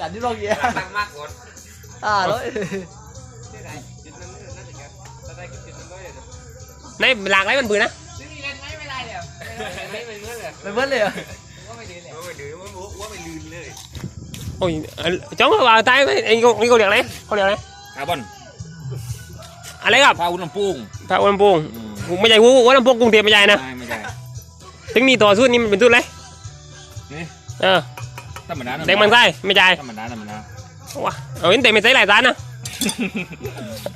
อย่าที่ลองเยี่ยตั้งมากกดอ่าร้อยที่ไหนจุดนั้นนั่นถึงกันถ้าได้จุดนั้นด้วยเดี๋ยวในหลากหลายมันปืนนะซึ่งมีเล่นไหมไม่ได้เลยไม่เป็นเงื่อนเลยไปเบิ้ลเลยเหรอว่าไม่ดีเลยว่าไม่ดีว่าว่าไม่ลืนเลยโอ้ยเอ่อจ้องว่าตายไหมไอ้นี่เขาเรียกอะไรเขาเรียกอะไรคาร์บอนอะไรครับพาวุ้นลำปุ้งพระอุลำโพงไม่ใช่หูวัดลำโพงกรุงเทพไม่ใช่นะไม่ไม่ใช่ถึงนี่ต่อสู้นี่มันเป็นตุ้นเลยนี่เออ ธรรมดาแดงมันไส้ไม่ใช่ธรรมดาธรรมดาว้าเอาเห็นแต่ไม่ใช่หลายจานนะ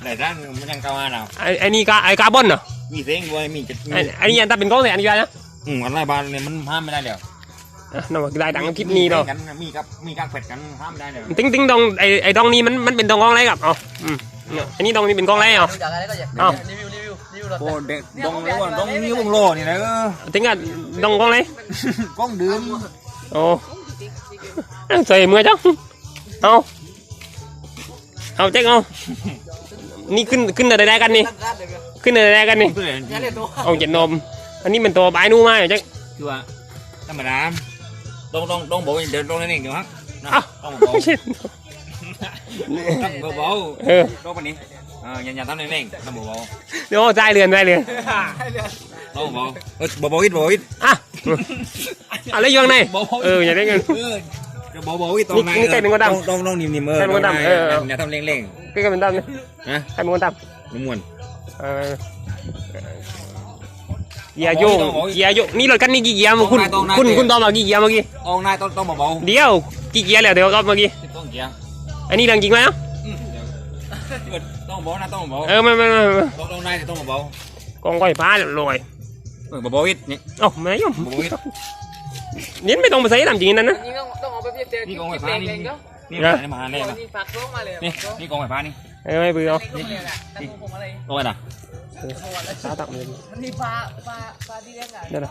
หลายร้านมันยังเก้ามาเราไอ้ไอ้นี่กาไอ้คาร์บอนเนาะมีเซ้งด้วยมีจะมีไอ้ไอ้นี่ยันถ้าเป็นกล้องเลยอันนี้ได้นะอืมอะไรบานเนี่ยมันห้ามไม่ได้แล้วอะนั่นว่าได้ดังคลิปนี้เนาะกันมีกับมีการเผ็ดกันห้ามไม่ได้แล้วติ้งติ้งดองไอ้ไอ้ดองนี้มันมันเป็นดองกล้องไรครับเอ๋ออืมเนี่ยอันนี้ดองนี้เป็นกล้องไรเอ๋อดูจากอะไรก็อย่าเอ้ารีวิวรีวิวรีวิวรถโอ้เด็กดองแล้วดองนิ้ววงโลนี่นะเออติ้งอะดองกล้องไรกล้องดื่มโอ้ ใส่มือจ้ะเอาเอาแจ็คเอานี่ขึ้นขึ้นอะไรได้กันนี่ตั้งการเดี๋ยวขึ้นอะไรได้กันนี่ตัวไหนงั้นเลยตัวเอาเจ็ดนม อันนี้เป็นตัวบายนู่มาแจ็คคือว่าธรรมดาต้องต้องต้องบอกเดินตรงนั้นเองเดี๋ยวฮะนะอ้าวต้องบอกไม่ใช่ต้องเบาเออๆต้องปนี้เอออย่าอย่าทำเร่งๆต้องเบาเดี๋ยวใจเรือนใจเรือนๆต้องเบาๆเออเบาๆอีกเบาๆอีกอะ อะไรอยู่ข้างในเบาๆเอออย่าได้เงินเออจะเบาๆอีกตรงไหนนี่นี่ใส่เป็นคนดำต้องต้องต้องนิ่มๆเออใส่เป็นคนดำเออเอออย่าทำเร่งพี่ก็เป็นตั้มนะๆนะใครเป็นคนตั้มน้ำมวนเออเกียร์โยงเกียร์โยงนี่รถคันนี้กี่เกียร์มาคุณคุณคุณตอบมากี่เกียร์เมื่อกี้ออกนายต้องต้องเบาเดี๋ยวกี่เกียร์แล้วเดี๋ยวรอบเมื่อกี้ๆต้องเกียร์อันนี้เรื่องจริงไหมอะอืมเดี๋ยวต้องเบานะต้องเบาเออไม่ไม่ไม่ไม่ต้องต้องนายต้องเบากองก้อยฟ้าลอย ๆเออเบาๆอีกนี่เอ้าไม่ยอมเบาๆอีกนี่ไม่ต้องไปใส่ลำจริงนั่นนะนี่ต้องต้องเอาไปเพียบเจอนี่กองไฟฟ้านี่เองก็นี่มานี่มาแรกนะนี่ปักลงมาเลยนี่นี่กองไฟฟ้านี่เออไม่เบื่อเอานี่นี่นะแต่ผมอะไรกองอะไรนะตาตักเลยมันมีปลาปลาปลาที่เลี้ยงอะเดี๋ยวนะ